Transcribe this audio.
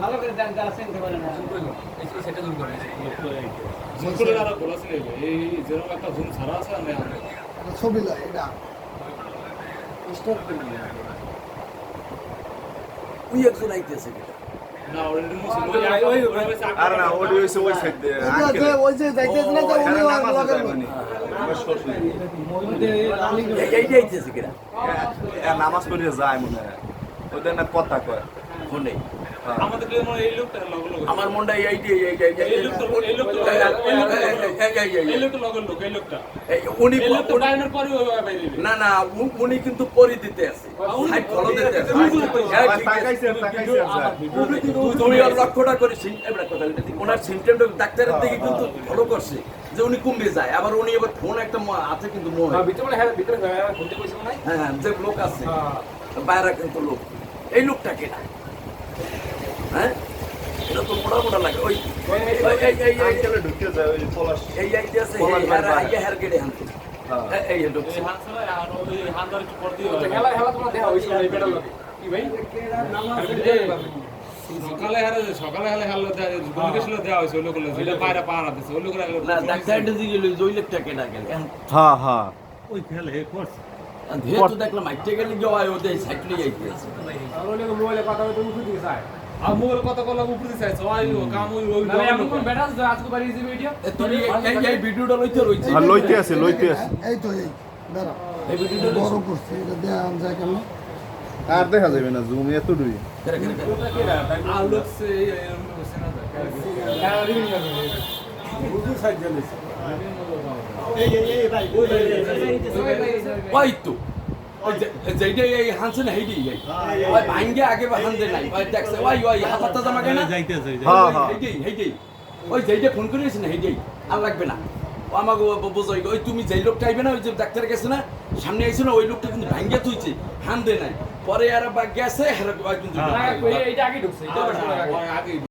ভালো করে দেন যারা চিনতে পারে না। জুম করে আর বলা ছিল এই যেরকম একটা জুম ছাড়া আছে আমি ছবি লয় এটা। ওই একজন আইতেছে। কেটে না অলরেডি মুছে ওই না না এইটা আইতেছে কেটে এ নামাজ করে? যায় মনে হয়। ওদের না কথা কয়। ফোনে হ্যাঁ। মনে আমার মনটা এই এই এই এই এই লোকটা এই লোকটা এই লোক এই লোকটা উনি বাইনের পরে না না উনি কিন্তু পরি দিতে আছে। ফলো দিতে আছে। হ্যাঁ, তুমি লক্ষ্যটা করে এবার কথা ওনার সিমটমটা ডাক্তারের দিকে কিন্তু ফলো করছে যে উনি কমবে যায়। আবার উনি এবার ফোন একটা ম- আছে কিন্তু মোহ হ্যাঁ। হ্যাঁ, যে লোক আছে বাইরে কিন্তু লোক। এই লোকটা কেনা হ্যাঁ? মোটা মোটা লাগে ওই ওই- এই এই এই এই আঙ্কেলে ঢুকে যায় ওই পলাশ। এই আইতে আছে পলাশ এই ভাই হার ভাই। আইয়া হার গেড়ে হানতে হ্যাঁ। এই- এই ঢুকছে। এই হাত ছাড়া আর ওই হান্দার একটু পর দিয়ে সকালে হারে সকালে হালে হালে কমিউনিকেশন দেওয়া হয়েছে ওই লোকগুলো যেটা বাইরে পাহারা দিছে ওই লোকগুলো না ডাক্তারটা দিকে লই ওই কেনা গেলে এখন হ্যাঁ হ্যাঁ। যেহেতু দেখলাম আইতে গেলে যাওয়ায় ওদের সাইকেলে যাইতে আছে আর মোবাইল কথা কলা উপরে চাইছে ওই কাম ওই ওই এ তুমি এই- এই এই ভিডিওটা লইতে রইছে আর লইতে আছে লইতে আছে এই তো এই দাঁড়া এই ভিডিওটা বড় করছে এটা দেয়া যায় কেন আর দেখা যাবে না জুম এত ডুই ওই তো ওই যেইটা এই হানছে না হেইডি ওই ভাঙ্গে আগে বা নাই। ওই দেখছে ওই ওই হাতাটা জামা কেনা হ্যাঁ হ্যাঁ ওই যেইটা ফোন না আর লাগবে না। ও আমাকে বোঝাই ওই তুমি যেই লোকটা আইবে না ওই যে ডাক্তার গেছে না সামনে আইছে না ওই লোকটা কিন্তু ভাঙ্গে তুইছে হান দে নাই। পরে আর বা গেছে হেরা কিন্তু আগে